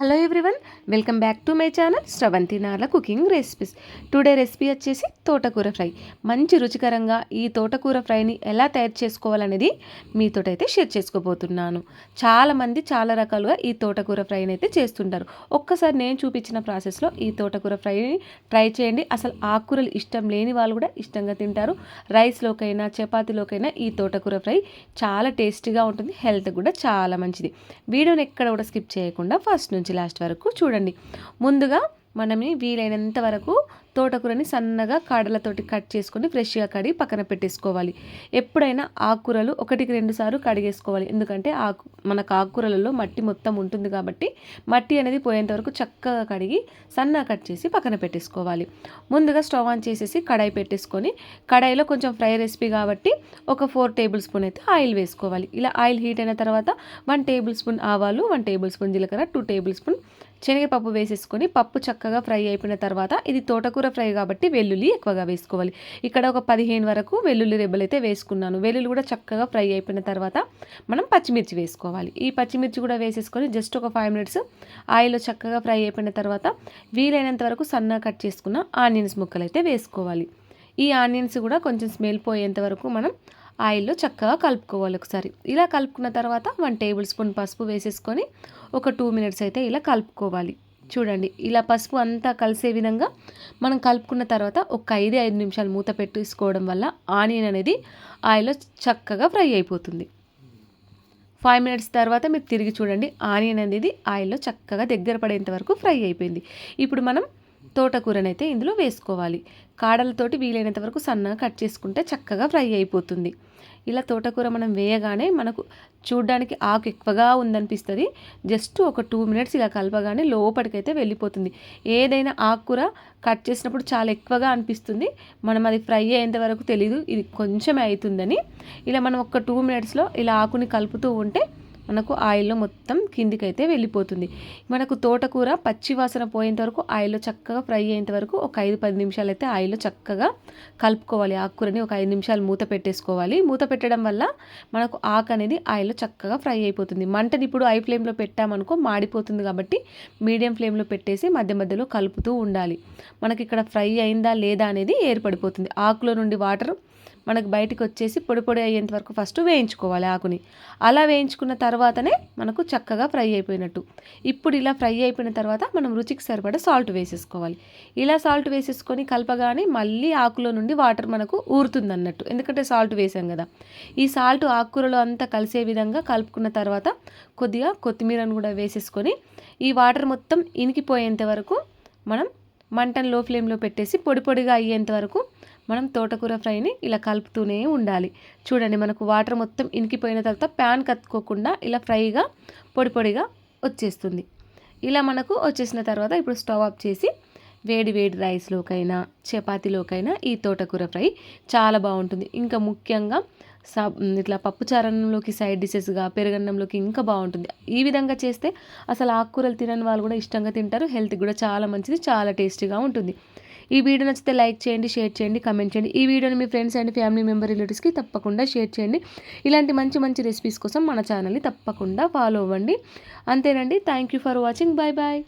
Hello everyone welcome back to my channel Sravanthi Narla cooking recipes. Today recipe వచ్చేసి తోటకూర fry. మంచి రుచికరంగా ఈ తోటకూర ఫ్రైని ఎలా తయారు చేసుకోవాలనేది మీతోటైతే షేర్ చేసుకోబోతున్నాను. చాలామంది చాలా రకాలుగా ఈ తోటకూర ఫ్రైని అయితే చేస్తుంటారు. ఒక్కసారి నేను చూపించిన ప్రాసెస్లో ఈ తోటకూర ఫ్రైని ట్రై చేయండి. అసలు ఆకుకూరలు ఇష్టం లేని వాళ్ళు కూడా ఇష్టంగా తింటారు. రైస్లోకైనా చపాతీలోకైనా ఈ తోటకూర ఫ్రై చాలా టేస్టీగా ఉంటుంది. హెల్త్ కూడా చాలా మంచిది. వీడియోని ఎక్కడ కూడా స్కిప్ చేయకుండా ఫస్ట్ నుంచి నుంచి లాస్ట్ వరకు చూడండి. ముందుగా మనమే వీలైనంత వరకు తోటకూరని సన్నగా కాడలతోటి కట్ చేసుకొని ఫ్రెష్గా కడిగి పక్కన పెట్టేసుకోవాలి. ఎప్పుడైనా ఆకుకూరలు ఒకటికి రెండు సార్లు కడిగేసుకోవాలి. ఎందుకంటే ఆకు మనకు ఆకుకూరలలో మట్టి మొత్తం ఉంటుంది కాబట్టి మట్టి అనేది పోయేంత వరకు చక్కగా కడిగి సన్నగా కట్ చేసి పక్కన పెట్టేసుకోవాలి. ముందుగా స్టవ్ ఆన్ చేసేసి కడాయి పెట్టేసుకొని కడాయిలో కొంచెం ఫ్రై రెసిపీ కాబట్టి ఒక ఫోర్ టేబుల్ స్పూన్ అయితే ఆయిల్ వేసుకోవాలి. ఇలా ఆయిల్ హీట్ అయిన తర్వాత వన్ టేబుల్ స్పూన్ ఆవాలు వన్ టేబుల్ స్పూన్ జీలకర్ర టూ టేబుల్ స్పూన్ శనగపప్పు వేసేసుకొని పప్పు చక్కగా ఫ్రై అయిపోయిన తర్వాత ఇది తోటకూర ఫ్రై కాబట్టి వెల్లుల్లి ఎక్కువగా వేసుకోవాలి. ఇక్కడ ఒక పదిహేను వరకు వెల్లుల్లి రెబ్బలు అయితే వేసుకున్నాను. వెల్లుల్లి కూడా చక్కగా ఫ్రై అయిపోయిన తర్వాత మనం పచ్చిమిర్చి వేసుకోవాలి. ఈ పచ్చిమిర్చి కూడా వేసేసుకొని జస్ట్ ఒక ఫైవ్ మినిట్స్ ఆయిల్లో చక్కగా ఫ్రై అయిపోయిన తర్వాత వీలైనంత వరకు సన్నగా కట్ చేసుకున్న ఆనియన్స్ ముక్కలు అయితే వేసుకోవాలి. ఈ ఆనియన్స్ కూడా కొంచెం స్మెల్ పోయేంత వరకు మనం ఆయిల్లో చక్కగా కలుపుకోవాలి ఒకసారి. ఇలా కలుపుకున్న తర్వాత వన్ టేబుల్ స్పూన్ పసుపు వేసేసుకొని ఒక టూ మినిట్స్ అయితే ఇలా కలుపుకోవాలి. చూడండి ఇలా పసుపు అంతా కలిసే విధంగా మనం కలుపుకున్న తర్వాత ఒక ఐదు ఐదు నిమిషాలు మూత పెట్టేసుకోవడం వల్ల ఆనియన్ అనేది ఆయిల్లో చక్కగా ఫ్రై అయిపోతుంది. ఫైవ్ మినిట్స్ తర్వాత మీరు తిరిగి చూడండి ఆనియన్ అనేది ఆయిల్లో చక్కగా దగ్గర పడేంత వరకు ఫ్రై అయిపోయింది. ఇప్పుడు మనం తోటకూరనైతే ఇందులో వేసుకోవాలి. కాడలతోటి వీలైనంత వరకు సన్నగా కట్ చేసుకుంటే చక్కగా ఫ్రై అయిపోతుంది. ఇలా తోటకూర మనం వేయగానే మనకు చూడడానికి ఆకు ఎక్కువగా ఉందనిపిస్తుంది. జస్ట్ ఒక టూ మినిట్స్ ఇలా కలపగానే లోపలికైతే వెళ్ళిపోతుంది. ఏదైనా ఆకుకూర కట్ చేసినప్పుడు చాలా ఎక్కువగా అనిపిస్తుంది. మనం అది ఫ్రై అయ్యేంత వరకు తెలీదు. ఇది కొంచెమే అవుతుందని ఇలా మనం ఒక టూ మినిట్స్లో ఇలా ఆకుని కలుపుతూ ఉంటే మనకు ఆయిల్లో మొత్తం కిందికైతే వెళ్ళిపోతుంది. మనకు తోటకూర పచ్చి వాసన పోయేంత వరకు ఆయిల్లో చక్కగా ఫ్రై అయ్యేంత వరకు ఒక ఐదు పది నిమిషాలు అయితే ఆయిల్లో చక్కగా కలుపుకోవాలి. ఆకుకూరని ఒక ఐదు నిమిషాలు మూత పెట్టేసుకోవాలి. మూత పెట్టడం వల్ల మనకు ఆకు అనేది ఆయిల్లో చక్కగా ఫ్రై అయిపోతుంది. మంటని ఇప్పుడు ఐ ఫ్లేమ్లో పెట్టామనుకో మాడిపోతుంది కాబట్టి మీడియం ఫ్లేమ్లో పెట్టేసి మధ్య మధ్యలో కలుపుతూ ఉండాలి. మనకి ఇక్కడ ఫ్రై అయిందా లేదా అనేది ఏర్పడిపోతుంది. ఆకులో నుండి వాటర్ మనకు బయటకు వచ్చేసి పొడి పొడి అయ్యేంత వరకు ఫస్ట్ వేయించుకోవాలి ఆకుని. అలా వేయించుకున్న తర్వాతనే మనకు చక్కగా ఫ్రై అయిపోయినట్టు. ఇప్పుడు ఇలా ఫ్రై అయిపోయిన తర్వాత మనం రుచికి సరిపడా సాల్ట్ వేసేసుకోవాలి. ఇలా సాల్ట్ వేసేసుకొని కలపగానే మళ్ళీ ఆకులో నుండి వాటర్ మనకు ఊరుతుంది అన్నట్టు ఎందుకంటే సాల్ట్ వేసాం కదా. ఈ సాల్ట్ ఆకుకూరలో అంతా కలిసే విధంగా కలుపుకున్న తర్వాత కొద్దిగా కొత్తిమీరను కూడా వేసేసుకొని ఈ వాటర్ మొత్తం ఇనికిపోయేంత వరకు మనం మంటను లో ఫ్లేమ్లో పెట్టేసి పొడి పొడిగా అయ్యేంత వరకు మనం తోటకూర ఫ్రైని ఇలా కలుపుతూనే ఉండాలి. చూడండి మనకు వాటర్ మొత్తం ఇనికిపోయిన తర్వాత ప్యాన్ కత్తుకోకుండా ఇలా ఫ్రైగా పొడి పొడిగా వచ్చేస్తుంది. ఇలా మనకు వచ్చేసిన తర్వాత ఇప్పుడు స్టవ్ ఆఫ్ చేసి వేడి వేడి రైస్లోకైనా చపాతీలోకైనా ఈ తోటకూర ఫ్రై చాలా బాగుంటుంది. ఇంకా ముఖ్యంగా సా ఇట్లా పప్పుచారణంలోకి సైడ్ డిషెస్గా పెరుగన్నంలోకి ఇంకా బాగుంటుంది. ఈ విధంగా చేస్తే అసలు ఆకుకూరలు తినని వాళ్ళు కూడా ఇష్టంగా తింటారు. హెల్త్కి కూడా చాలా మంచిది చాలా టేస్టీగా ఉంటుంది. ఈ వీడియో నచ్చితే లైక్ చేయండి షేర్ చేయండి కమెంట్ చేయండి. ఈ వీడియోని మీ ఫ్రెండ్స్ అండ్ ఫ్యామిలీ మెంబర్ రిలేటివ్స్కి తప్పకుండా షేర్ చేయండి. ఇలాంటి మంచి మంచి రెసిపీస్ కోసం మన ఛానల్ని తప్పకుండా ఫాలో అవ్వండి. అంతేనండి. Thank you for watching bye bye